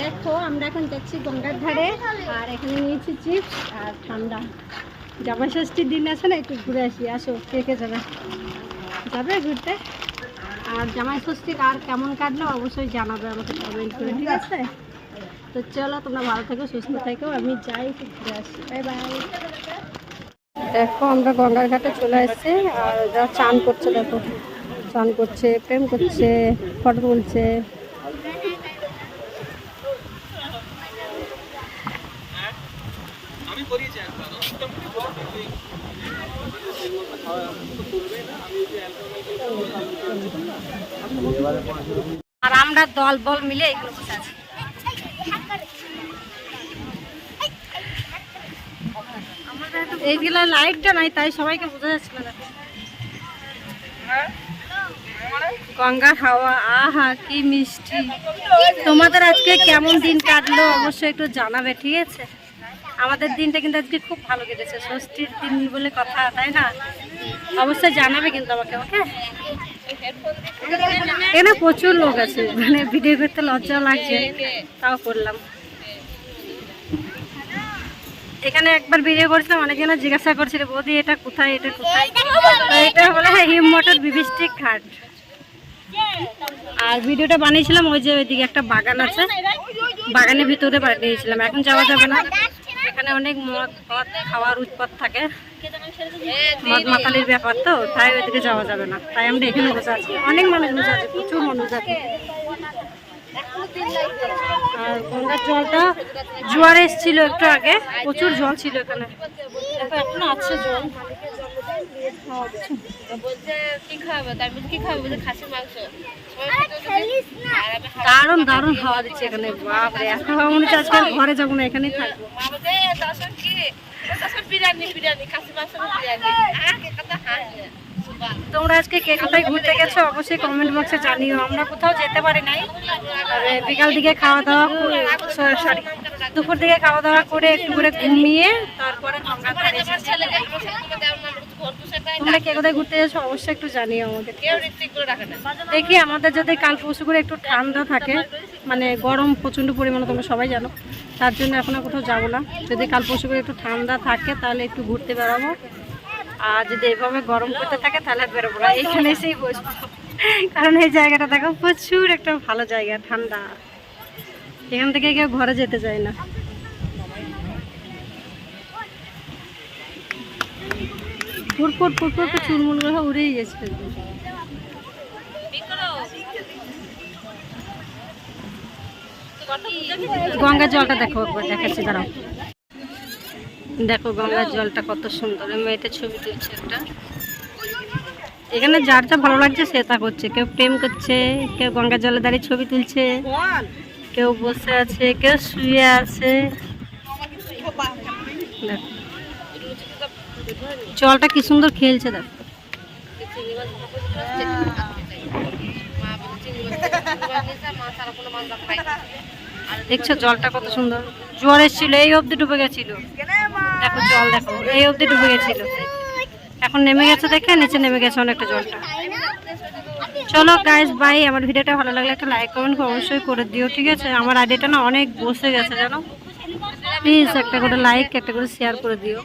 দেখো, আমরা এখন যাচ্ছি গঙ্গার ধারে, আর এখানে নিয়েছি চিপস আর ঠান্ডা। জামাই ষষ্ঠীর দিন আছে না, একটু ঘুরে আসি, আসো, কে কে যাবে? যাবে ঘুরতে? আর জামাই ষষ্ঠী আর কেমন কাটলো অবশ্যই জানাবে আমাকে কমেন্ট করে, ঠিক আছে? তো চলো, তোমরা ভালো থেকো, সুস্থ থেকো, আমি যাই ঘুরে আসি বাই বাই দেখো, আমরা গঙ্গার ঘাটে চলে এসেছি, আর যা চান করছে, দেখো, চান করছে, প্রেম করছে, ফটো তুলছে। আর আমরা দল বল মিলে এগুলো বসে এইগুলো লাইটটা নাই, তাই সবাইকে বোঝা যাচ্ছে না গঙ্গার হাওয়া, আহা, কি মিষ্টি। তোমাদের আজকে কেমন দিন কাটলো, অবশ্যই একটু জানাবে, ঠিক আছে? আমাদের দিনটা কিন্তু আজকে খুব ভালো কেটেছে। ষষ্ঠীর দিন বলে কথা, তাই না? অবশ্যই জানাবে কিন্তু আমাকে, ওকে? এখানে প্রচুর লোক আছে মানে ভিডিও করতে লজ্জা লাগছে, তাও করলাম। এখানে একবার ভিডিও করেছিলাম অনেকজন জিজ্ঞাসা করছিল, বৌদি, এটা কোথায় এটা কোথায়? এটা বলে হিমমটর বিবিস্টিক ঘাট আর ভিডিওটা বানিয়েছিলাম ওই যে ওইদিকে একটা বাগান আছে, বাগানের ভিতরে বানিয়েছিলাম, এখন যাওয়া যাবে না। এখানে অনেক মদ ফদ খাওয়ার উৎপাত থাকে। মদ মাতালির ব্যাপার তো তাই ওইদিকে যাওয়া যাবে না। তাই আমরা এখানে বসে আছি। অনেক মানুষ বসে আছে প্রচুর মানুষ আছে। আর গঙ্গার জলটা জোয়ার এসেছিল একটু আগে প্রচুর জল ছিল এখানে। এখনও আছে জল। দারুণ দারুণ হাওয়া দিচ্ছে এখানে। বাপরে এত হাওয়া মনে হচ্ছে আজকে আর ঘরে যাব না এখানেই থাকব। মা কি? দর্শন বিরিয়ানি বিরিয়ানি খাসির মাংস বিরিয়ানি? আর কথা হাসবে তোমরা আজকে কে কোথায় ঘুরতে গেছো? অবশ্যই কমেন্ট বক্সে জানিও। আমরা কোথাও যেতে পারি নাই। বিকাল দিকে খাওয়া দাওয়া সরি দুপুর দিকে খাওয়া দাওয়া করে একটু করে ঘুমিয়ে তারপরে তোমরা কে কোথায় ঘুরতে গেছো অবশ্যই একটু জানিও আমাদের। দেখি আমাদের যদি কাল পরশু করে একটু ঠান্ডা থাকে। মানে গরম প্রচণ্ড পরিমাণে তোমরা সবাই জানো। তার জন্য এখন আর কোথাও যাব না। যদি কাল পরশু করে একটু ঠান্ডা থাকে, তাহলে একটু ঘুরতে বেরোবো। আর যদি এভাবে গরম করতে থাকে, তাহলে বেরোবো না। এইখানে এসেই বসবো। কারণ এই জায়গাটা দেখো, প্রচুর একটা ভালো জায়গা, ঠান্ডা। এখান থেকে কেউ ঘরে যেতে চায় না। ফুটফুট ফুটফুট চুলমুল করে উড়েই গেছে। গঙ্গার জলটা দেখো, দেখাচ্ছি, দাঁড়াও। দেখো গঙ্গার জলটা কত সুন্দর মেয়েটা ছবি তুলছে একটা। এখানে যার যা ভালো লাগছে সে তা করছে। কেউ প্রেম করছে, কেউ গঙ্গার জলে দাঁড়িয়ে ছবি তুলছে, কেউ বসে আছে, কেউ শুয়ে আছে। জলটা কি সুন্দর খেলছে, দেখো। দেখছ জলটা কত সুন্দর? জোয়ার এসেছিল, এই অবধি ডুবে গেছিল। দেখো জল, দেখো, এই অবধি ডুবে গেছিল। এখন নেমে গেছে দেখে, নিচে নেমে গেছে অনেকটা জলটা। চলো গাইস বাই আমার ভিডিওটা ভালো লাগলে একটা লাইক কমেন্ট অবশ্যই করে দিও, ঠিক আছে? আমার আইডিয়াটা না অনেক বসে গেছে, জানো? প্লিজ একটা করে লাইক একটা করে শেয়ার করে দিও।